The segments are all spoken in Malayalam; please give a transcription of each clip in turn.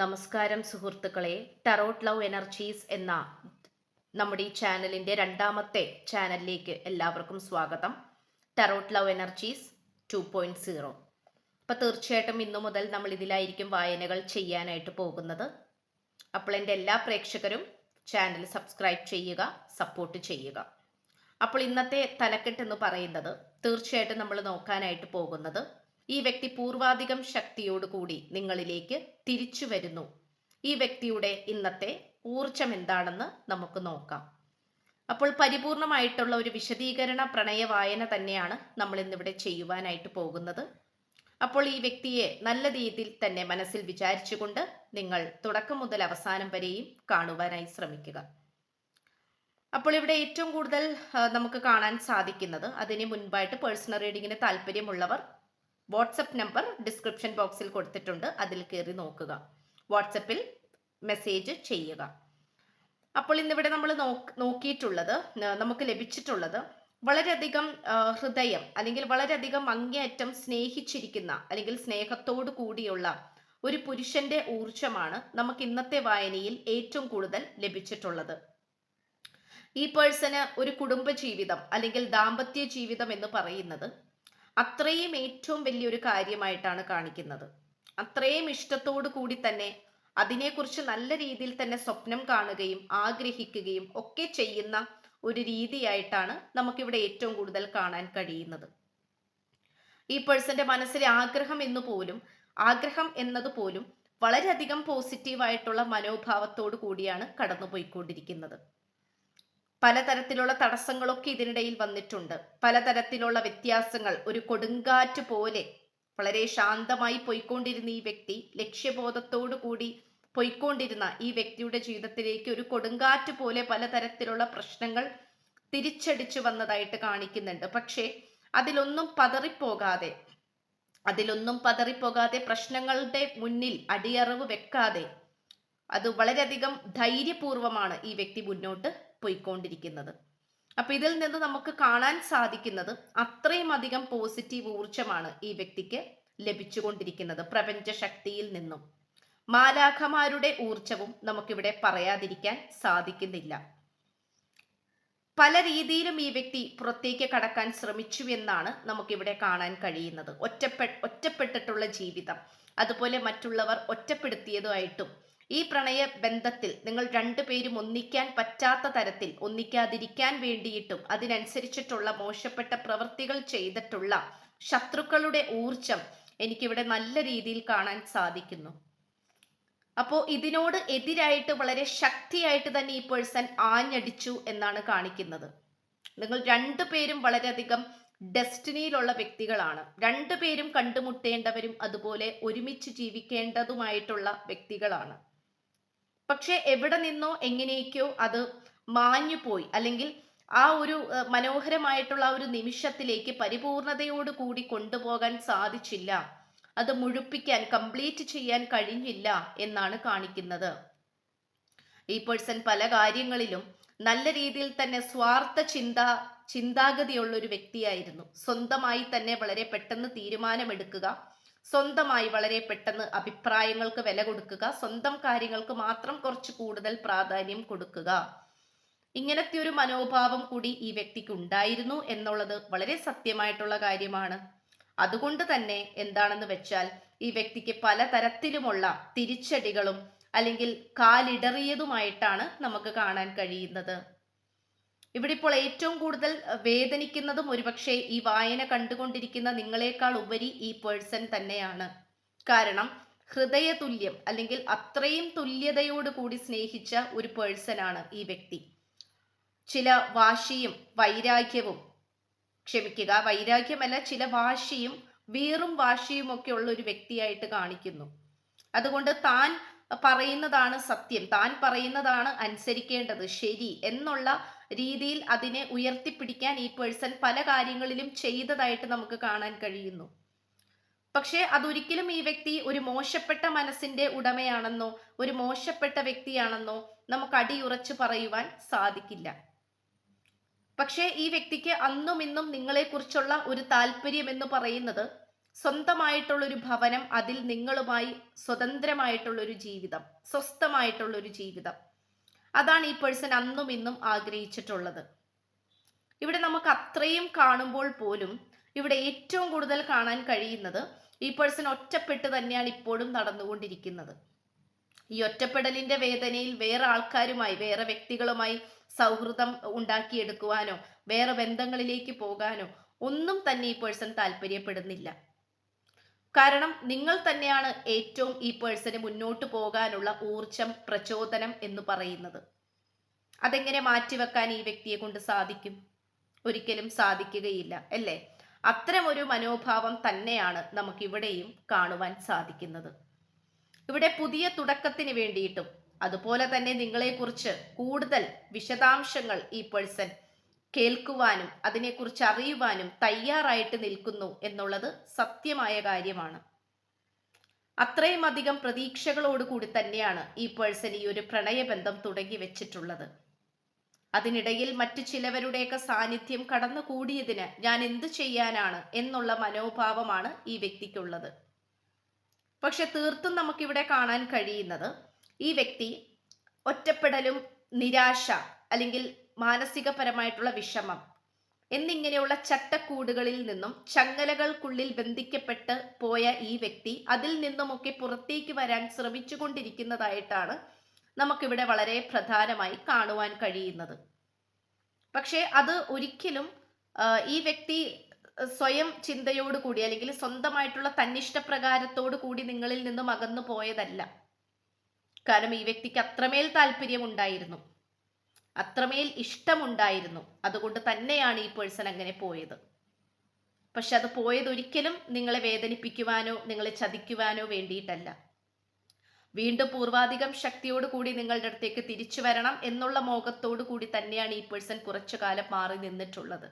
നമസ്കാരം സുഹൃത്തുക്കളെ ടറോട്ട് ലവ് എനർജീസ് എന്ന നമ്മുടെ ഈ ചാനലിന്റെ രണ്ടാമത്തെ ചാനലിലേക്ക് എല്ലാവർക്കും സ്വാഗതം. Tarot love energies two point zero അപ്പോൾ തീർച്ചയായിട്ടും ഇന്നു മുതൽ നമ്മൾ ഇതിലായിരിക്കും വായനകൾ ചെയ്യാനായിട്ട് പോകുന്നത്. അപ്പോൾ എന്റെ എല്ലാ പ്രേക്ഷകരും ചാനൽ സബ്സ്ക്രൈബ് ചെയ്യുക സപ്പോർട്ട് ചെയ്യുക. അപ്പോൾ ഇന്നത്തെ തലക്കെട്ട് എന്ന് പറയുന്നത് തീർച്ചയായിട്ടും നമ്മൾ നോക്കാനായിട്ട് പോകുന്നത് ഈ വ്യക്തി പൂർവാധികം ശക്തിയോടുകൂടി നിങ്ങളിലേക്ക് തിരിച്ചു വരുന്നു. ഈ വ്യക്തിയുടെ ഇന്നത്തെ ഊർജം എന്താണെന്ന് നമുക്ക് നോക്കാം. അപ്പോൾ പരിപൂർണമായിട്ടുള്ള ഒരു വിശദീകരണ പ്രണയ വായന തന്നെയാണ് നമ്മൾ ഇന്നിവിടെ ചെയ്യുവാനായിട്ട് പോകുന്നത്. അപ്പോൾ ഈ വ്യക്തിയെ നല്ല രീതിയിൽ തന്നെ മനസ്സിൽ വിചാരിച്ചുകൊണ്ട് നിങ്ങൾ തുടക്കം മുതൽ അവസാനം വരെയും കാണുവാനായി ശ്രമിക്കുക. അപ്പോൾ ഇവിടെ ഏറ്റവും കൂടുതൽ നമുക്ക് കാണാൻ സാധിക്കുന്നത് അതിന് മുൻപായിട്ട് പേഴ്സണൽ റീഡിങ്ങിന് താല്പര്യമുള്ളവർ വാട്സപ്പ് നമ്പർ ഡിസ്ക്രിപ്ഷൻ ബോക്സിൽ കൊടുത്തിട്ടുണ്ട്. അതിൽ കയറി നോക്കുക. വാട്സപ്പിൽ മെസ്സേജ് ചെയ്യുക. അപ്പോൾ ഇന്നിവിടെ നമ്മൾ നോക്കിയിട്ടുള്ളത് നമുക്ക് ലഭിച്ചിട്ടുള്ളത് വളരെയധികം ഹൃദയം അല്ലെങ്കിൽ വളരെയധികം അങ്ങേയറ്റം സ്നേഹിച്ചിരിക്കുന്ന അല്ലെങ്കിൽ സ്നേഹത്തോടു കൂടിയുള്ള ഒരു പുരുഷന്റെ ഊർജമാണ് നമുക്ക് ഇന്നത്തെ വായനയിൽ ഏറ്റവും കൂടുതൽ ലഭിച്ചിട്ടുള്ളത്. ഈ പേഴ്സന് ഒരു കുടുംബ ജീവിതം അല്ലെങ്കിൽ ദാമ്പത്യ ജീവിതം എന്ന് പറയുന്നത് അത്രയും ഏറ്റവും വലിയൊരു കാര്യമായിട്ടാണ് കാണിക്കുന്നത്. അത്രയും ഇഷ്ടത്തോടു കൂടി തന്നെ അതിനെക്കുറിച്ച് നല്ല രീതിയിൽ തന്നെ സ്വപ്നം കാണുകയും ആഗ്രഹിക്കുകയും ഒക്കെ ചെയ്യുന്ന ഒരു രീതിയായിട്ടാണ് നമുക്കിവിടെ ഏറ്റവും കൂടുതൽ കാണാൻ കഴിയുന്നത്. ഈ പേഴ്സന്റെ മനസ്സിലെ ആഗ്രഹം എന്ന് പോലും ആഗ്രഹം എന്നത് പോലും വളരെയധികം പോസിറ്റീവായിട്ടുള്ള മനോഭാവത്തോടു കൂടിയാണ് കടന്നുപോയിക്കൊണ്ടിരിക്കുന്നത്. പലതരത്തിലുള്ള തടസ്സങ്ങളൊക്കെ ഇതിനിടയിൽ വന്നിട്ടുണ്ട്. പലതരത്തിലുള്ള വ്യത്യാസങ്ങൾ. ഒരു കൊടുങ്കാറ്റ് പോലെ വളരെ ശാന്തമായി പോയിക്കൊണ്ടിരുന്ന ഈ വ്യക്തി ലക്ഷ്യബോധത്തോടു കൂടി പോയിക്കൊണ്ടിരുന്ന ഈ വ്യക്തിയുടെ ജീവിതത്തിലേക്ക് ഒരു കൊടുങ്കാറ്റ് പോലെ പലതരത്തിലുള്ള പ്രശ്നങ്ങൾ തിരിച്ചടിച്ചു വന്നതായിട്ട് കാണിക്കുന്നുണ്ട്. പക്ഷേ അതിലൊന്നും പതറിപ്പോകാതെ അതിലൊന്നും പതറിപ്പോകാതെ പ്രശ്നങ്ങളുടെ മുന്നിൽ അടിയറവ് വെക്കാതെ അത് വളരെയധികം ധൈര്യപൂർവമാണ് ഈ വ്യക്തി മുന്നോട്ട് പോയിക്കൊണ്ടിരിക്കുന്നത്. അപ്പൊ ഇതിൽ നിന്ന് നമുക്ക് കാണാൻ സാധിക്കുന്നത് അത്രയും അധികം പോസിറ്റീവ് ഊർജമാണ് ഈ വ്യക്തിക്ക് ലഭിച്ചുകൊണ്ടിരിക്കുന്നത് പ്രപഞ്ച ശക്തിയിൽ നിന്നും. മാലാഖമാരുടെ ഊർജവും നമുക്കിവിടെ പറയാതിരിക്കാൻ സാധിക്കുന്നില്ല. പല രീതിയിലും ഈ വ്യക്തി പുറത്തേക്ക് കടക്കാൻ ശ്രമിച്ചു എന്നാണ് നമുക്കിവിടെ കാണാൻ കഴിയുന്നത്. ഒറ്റപ്പെ ഒറ്റപ്പെട്ടിട്ടുള്ള ജീവിതം. അതുപോലെ മറ്റുള്ളവർ ഒറ്റപ്പെടുത്തിയതുമായിട്ടും ഈ പ്രണയ ബന്ധത്തിൽ നിങ്ങൾ രണ്ടുപേരും ഒന്നിക്കാൻ പറ്റാത്ത തരത്തിൽ ഒന്നിക്കാതിരിക്കാൻ വേണ്ടിയിട്ടും അതിനനുസരിച്ചിട്ടുള്ള മോശപ്പെട്ട പ്രവൃത്തികൾ ചെയ്തിട്ടുള്ള ശത്രുക്കളുടെ ഊർജം എനിക്കിവിടെ നല്ല രീതിയിൽ കാണാൻ സാധിക്കുന്നു. അപ്പോൾ ഇതിനോട് എതിരായിട്ട് വളരെ ശക്തിയായിട്ട് തന്നെ ഈ പേഴ്സൺ ആഞ്ഞടിച്ചു എന്നാണ് കാണിക്കുന്നത്. നിങ്ങൾ രണ്ടുപേരും വളരെയധികം ഡെസ്റ്റിനിയിലുള്ള വ്യക്തികളാണ്. രണ്ടുപേരും കണ്ടുമുട്ടേണ്ടവരും അതുപോലെ ഒരുമിച്ച് ജീവിക്കേണ്ടതുമായിട്ടുള്ള വ്യക്തികളാണ്. പക്ഷെ എവിടെ നിന്നോ എങ്ങനെയൊക്കെയോ അത് മാഞ്ഞു പോയി. അല്ലെങ്കിൽ ആ ഒരു മനോഹരമായിട്ടുള്ള ഒരു നിമിഷത്തിലേക്ക് പരിപൂർണതയോട് കൂടി കൊണ്ടുപോകാൻ സാധിച്ചില്ല. അത് മുഴുപ്പിക്കാൻ കംപ്ലീറ്റ് ചെയ്യാൻ കഴിഞ്ഞില്ല എന്നാണ് കാണിക്കുന്നത്. ഈ പേഴ്സൺ പല കാര്യങ്ങളിലും നല്ല രീതിയിൽ തന്നെ സ്വാർത്ഥ ചിന്ത ചിന്താഗതിയുള്ള ഒരു വ്യക്തിയായിരുന്നു. സ്വന്തമായി തന്നെ വളരെ പെട്ടെന്ന് തീരുമാനമെടുക്കുക സ്വന്തമായി വളരെ പെട്ടെന്ന് അഭിപ്രായങ്ങൾക്ക് വില കൊടുക്കുക സ്വന്തം കാര്യങ്ങൾക്ക് മാത്രം കുറച്ച് കൂടുതൽ പ്രാധാന്യം കൊടുക്കുക. ഇങ്ങനത്തെ ഒരു മനോഭാവം കൂടി ഈ വ്യക്തിക്ക് ഉണ്ടായിരുന്നു എന്നുള്ളത് വളരെ സത്യമായിട്ടുള്ള കാര്യമാണ്. അതുകൊണ്ട് തന്നെ എന്താണെന്ന് വെച്ചാൽ ഈ വ്യക്തിക്ക് പലതരത്തിലുമുള്ള തിരിച്ചടികളും അല്ലെങ്കിൽ കാലിടറിയതുമായിട്ടാണ് നമുക്ക് കാണാൻ കഴിയുന്നത്. ഇവിടെ ഇപ്പോൾ ഏറ്റവും കൂടുതൽ വേദനിക്കുന്നതും ഒരുപക്ഷെ ഈ വായന കണ്ടുകൊണ്ടിരിക്കുന്ന നിങ്ങളെക്കാൾ ഉപരി ഈ പേഴ്സൺ തന്നെയാണ്. കാരണം ഹൃദയ തുല്യം അല്ലെങ്കിൽ അത്രയും തുല്യതയോട് കൂടി സ്നേഹിച്ച ഒരു പേഴ്സൺ ആണ് ഈ വ്യക്തി. ചില വാശിയും വൈരാഗ്യവും ക്ഷമിക്കുക വൈരാഗ്യമല്ല ചില വാശിയും വീറും വാശിയും ഒക്കെ ഉള്ള ഒരു വ്യക്തിയായിട്ട് കാണിക്കുന്നു. അതുകൊണ്ട് താൻ പറയുന്നതാണ് സത്യം താൻ പറയുന്നതാണ് അനുസരിക്കേണ്ടത് ശരി എന്നുള്ള രീതിയിൽ അതിനെ ഉയർത്തിപ്പിടിക്കാൻ ഈ പേഴ്സൺ പല കാര്യങ്ങളിലും ചെയ്തതായിട്ട് നമുക്ക് കാണാൻ കഴിയുന്നു. പക്ഷേ അതൊരിക്കലും ഈ വ്യക്തി ഒരു മോശപ്പെട്ട മനസ്സിന്റെ ഉടമയാണെന്നോ ഒരു മോശപ്പെട്ട വ്യക്തിയാണെന്നോ നമുക്ക് അടിയുറച്ച് പറയുവാൻ സാധിക്കില്ല. പക്ഷേ ഈ വ്യക്തിക്ക് അന്നും ഇന്നും നിങ്ങളെക്കുറിച്ചുള്ള ഒരു താല്പര്യം എന്ന് പറയുന്നത് സ്വന്തമായിട്ടുള്ളൊരു ഭവനം അതിൽ നിങ്ങളുമായി സ്വതന്ത്രമായിട്ടുള്ളൊരു ജീവിതം സ്വസ്ഥമായിട്ടുള്ളൊരു ജീവിതം. അതാണ് ഈ പേഴ്സൺ അന്നും ഇന്നും ആഗ്രഹിച്ചിട്ടുള്ളത്. ഇവിടെ നമുക്ക് അത്രയും കാണുമ്പോൾ പോലും ഇവിടെ ഏറ്റവും കൂടുതൽ കാണാൻ കഴിയുന്നത് ഈ പേഴ്സൺ ഒറ്റപ്പെട്ട് തന്നെയാണ് ഇപ്പോഴും നടന്നുകൊണ്ടിരിക്കുന്നത്. ഈ ഒറ്റപ്പെടലിന്റെ വേദനയിൽ വേറെ ആൾക്കാരുമായി വേറെ വ്യക്തികളുമായി സൗഹൃദം ഉണ്ടാക്കിയെടുക്കുവാനോ വേറെ ബന്ധങ്ങളിലേക്ക് പോകാനോ ഒന്നും തന്നെ ഈ പേഴ്സൺ താല്പര്യപ്പെടുന്നില്ല. കാരണം നിങ്ങൾ തന്നെയാണ് ഏറ്റവും ഈ പേഴ്സണെ മുന്നോട്ട് പോകാനുള്ള ഊർജം പ്രചോദനം എന്ന് പറയുന്നത്. അതെങ്ങനെ മാറ്റിവെക്കാൻ ഈ വ്യക്തിയെ കൊണ്ട് സാധിക്കും? ഒരിക്കലും സാധിക്കുകയില്ല അല്ലേ? അത്തരമൊരു മനോഭാവം തന്നെയാണ് നമുക്കിവിടെയും കാണുവാൻ സാധിക്കുന്നത്. ഇവിടെ പുതിയ തുടക്കത്തിന് വേണ്ടിയിട്ടും അതുപോലെ തന്നെ നിങ്ങളെക്കുറിച്ച് കൂടുതൽ വിശദാംശങ്ങൾ ഈ പേഴ്സൺ കേൾക്കുവാനും അതിനെക്കുറിച്ച് അറിയുവാനും തയ്യാറായിട്ട് നിൽക്കുന്നു എന്നുള്ളത് സത്യമായ കാര്യമാണ്. അത്രയും അധികം പ്രതീക്ഷകളോടുകൂടി തന്നെയാണ് ഈ പേഴ്സൺ ഈ ഒരു പ്രണയബന്ധം തുടങ്ങി വെച്ചിട്ടുള്ളത്. അതിനിടയിൽ മറ്റു ചിലവരുടെയൊക്കെ സാന്നിധ്യം കടന്നു കൂടിയതിന് ഞാൻ എന്ത് ചെയ്യാനാണ് എന്നുള്ള മനോഭാവമാണ് ഈ വ്യക്തിക്കുള്ളത്. പക്ഷെ തീർത്തും നമുക്കിവിടെ കാണാൻ കഴിയുന്നത് ഈ വ്യക്തി ഒറ്റപ്പെടലും നിരാശ അല്ലെങ്കിൽ മാനസികപരമായിട്ടുള്ള വിഷമം എന്നിങ്ങനെയുള്ള ചട്ടക്കൂടുകളിൽ നിന്നും ചങ്ങലകൾക്കുള്ളിൽ ബന്ധിക്കപ്പെട്ട് പോയ ഈ വ്യക്തി അതിൽ നിന്നുമൊക്കെ പുറത്തേക്ക് വരാൻ ശ്രമിച്ചുകൊണ്ടിരിക്കുന്നതായിട്ടാണ് നമുക്കിവിടെ വളരെ പ്രധാനമായി കാണുവാൻ കഴിയുന്നത്. പക്ഷേ അത് ഒരിക്കലും ഈ വ്യക്തി സ്വയം ചിന്തയോട് കൂടി അല്ലെങ്കിൽ സ്വന്തമായിട്ടുള്ള തന്നിഷ്ടപ്രകാരത്തോട് കൂടി നിങ്ങളിൽ നിന്നും അകന്നു പോയതല്ല. കാരണം ഈ വ്യക്തിക്ക് അത്രമേൽ താല്പര്യമുണ്ടായിരുന്നു. അത്രമേൽ ഇഷ്ടമുണ്ടായിരുന്നു. അതുകൊണ്ട് തന്നെയാണ് ഈ പേഴ്സൺ അങ്ങനെ പോയത്. പക്ഷെ അത് പോയത് ഒരിക്കലും നിങ്ങളെ വേദനിപ്പിക്കുവാനോ നിങ്ങളെ ചതിക്കുവാനോ വേണ്ടിയിട്ടല്ല. വീണ്ടും പൂർവാധികം ശക്തിയോട് കൂടി നിങ്ങളുടെ അടുത്തേക്ക് തിരിച്ചു വരണം എന്നുള്ള മോഹത്തോടു കൂടി തന്നെയാണ് ഈ പേഴ്സൺ കുറച്ചു കാലം മാറി നിന്നിട്ടുള്ളത്.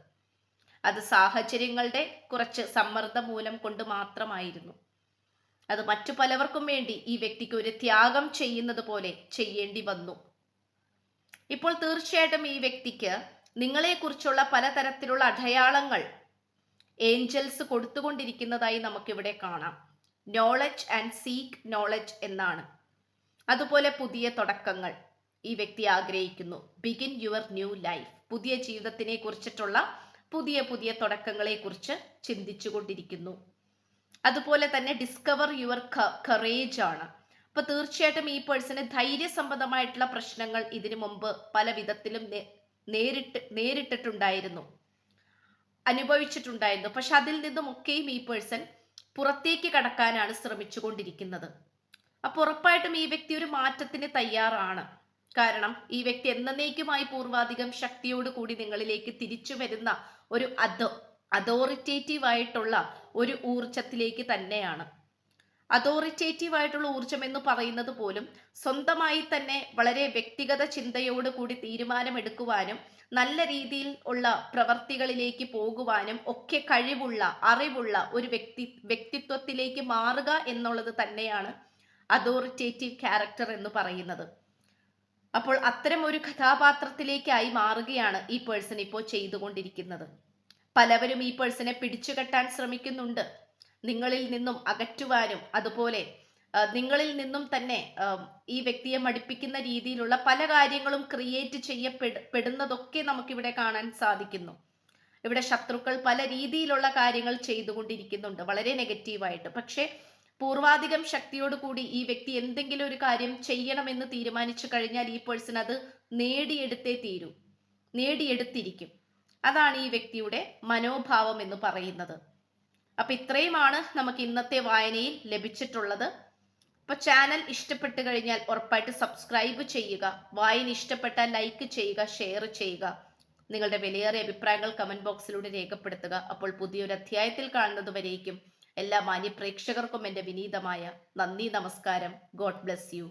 അത് സാഹചര്യങ്ങളുടെ കുറച്ച് സമ്മർദ്ദം മൂലം കൊണ്ട് മാത്രമായിരുന്നു. അത് മറ്റു പലവർക്കും വേണ്ടി ഈ വ്യക്തിക്ക് ഒരു ത്യാഗം ചെയ്യുന്നത് പോലെ ചെയ്യേണ്ടി വന്നു. ഇപ്പോൾ തീർച്ചയായിട്ടും ഈ വ്യക്തിക്ക് നിങ്ങളെക്കുറിച്ചുള്ള പലതരത്തിലുള്ള അടയാളങ്ങൾ ഏഞ്ചൽസ് കൊടുത്തുകൊണ്ടിരിക്കുന്നതായി നമുക്കിവിടെ കാണാം. നോളജ് ആൻഡ് സീക്ക് നോളജ് എന്നാണ്. അതുപോലെ പുതിയ തുടക്കങ്ങൾ ഈ വ്യക്തി ആഗ്രഹിക്കുന്നു. ബിഗിൻ യുവർ ന്യൂ ലൈഫ് പുതിയ ജീവിതത്തിനെ കുറിച്ചിട്ടുള്ള പുതിയ പുതിയ തുടക്കങ്ങളെ കുറിച്ച് ചിന്തിച്ചു കൊണ്ടിരിക്കുന്നു അതുപോലെ തന്നെ ഡിസ്കവർ യുവർ കറേജ് ആണ്. അപ്പൊ തീർച്ചയായിട്ടും ഈ പേഴ്സണ് ധൈര്യസംബന്ധമായിട്ടുള്ള പ്രശ്നങ്ങൾ ഇതിനു മുമ്പ് പല വിധത്തിലും നേരിട്ട് നേരിട്ടിട്ടുണ്ടായിരുന്നു. അനുഭവിച്ചിട്ടുണ്ടായിരുന്നു. പക്ഷെ അതിൽ നിന്നുമൊക്കെയും ഈ പേഴ്സൺ പുറത്തേക്ക് കടക്കാനാണ് ശ്രമിച്ചുകൊണ്ടിരിക്കുന്നത്. അപ്പൊ ഉറപ്പായിട്ടും ഈ വ്യക്തി ഒരു മാറ്റത്തിന് തയ്യാറാണ്. കാരണം ഈ വ്യക്തി എന്നേക്കുമായി പൂർവാധികം ശക്തിയോട് കൂടി നിങ്ങളിലേക്ക് തിരിച്ചു വരുന്ന ഒരു അതോ അതോറിറ്റേറ്റീവ് ആയിട്ടുള്ള ഒരു ഊർജത്തിലേക്ക് തന്നെയാണ്. അതോറിറ്റേറ്റീവ് ആയിട്ടുള്ള ഊർജം എന്ന് പറയുന്നത് പോലും സ്വന്തമായി തന്നെ വളരെ വ്യക്തിഗത ചിന്തയോട് കൂടി തീരുമാനമെടുക്കുവാനും നല്ല രീതിയിൽ ഉള്ള പ്രവർത്തികളിലേക്ക് പോകുവാനും ഒക്കെ കഴിവുള്ള അറിവുള്ള ഒരു വ്യക്തി വ്യക്തിത്വത്തിലേക്ക് മാറുക എന്നുള്ളത് തന്നെയാണ് അതോറിറ്റേറ്റീവ് ക്യാരക്ടർ എന്ന് പറയുന്നത്. അപ്പോൾ അത്തരം ഒരു കഥാപാത്രത്തിലേക്കായി മാറുകയാണ് ഈ പേഴ്സൺ ഇപ്പോൾ ചെയ്തുകൊണ്ടിരിക്കുന്നത്. പലവരും ഈ പേഴ്സണെ പിടിച്ചുകെട്ടാൻ ശ്രമിക്കുന്നുണ്ട്. നിങ്ങളിൽ നിന്നും അകറ്റുവാനും അതുപോലെ നിങ്ങളിൽ നിന്നും തന്നെ ഈ വ്യക്തിയെ മടിപ്പിക്കുന്ന രീതിയിലുള്ള പല കാര്യങ്ങളും ക്രിയേറ്റ് ചെയ്യപ്പെടുന്നതൊക്കെ നമുക്കിവിടെ കാണാൻ സാധിക്കുന്നു. ഇവിടെ ശത്രുക്കൾ പല രീതിയിലുള്ള കാര്യങ്ങൾ ചെയ്തുകൊണ്ടിരിക്കുന്നുണ്ട് വളരെ നെഗറ്റീവായിട്ട് പക്ഷേ പൂർവാധികം ശക്തിയോട് കൂടി ഈ വ്യക്തി എന്തെങ്കിലും ഒരു കാര്യം ചെയ്യണമെന്ന് തീരുമാനിച്ചു കഴിഞ്ഞാൽ ഈ പേഴ്സൺ അത് നേടിയെടുത്തേ തീരൂ നേടിയെടുത്തിരിക്കും. അതാണ് ഈ വ്യക്തിയുടെ മനോഭാവം എന്ന് പറയുന്നത്. അപ്പൊ ഇത്രയുമാണ് നമുക്ക് ഇന്നത്തെ വായനയിൽ ലഭിച്ചിട്ടുള്ളത്. അപ്പോൾ ചാനൽ ഇഷ്ടപ്പെട്ടു കഴിഞ്ഞാൽ ഉറപ്പായിട്ട് സബ്സ്ക്രൈബ് ചെയ്യുക. വായന ഇഷ്ടപ്പെട്ടാൽ ലൈക്ക് ചെയ്യുക ഷെയർ ചെയ്യുക. നിങ്ങളുടെ വിലയേറിയ അഭിപ്രായങ്ങൾ കമന്റ് ബോക്സിലൂടെ രേഖപ്പെടുത്തുക. അപ്പോൾ പുതിയൊരു അധ്യായത്തിൽ കാണുന്നത് വരേക്കും. എല്ലാ മാന്യപ്രേക്ഷകർക്കും എന്റെ വിനീതമായ നന്ദി നമസ്കാരം. God bless you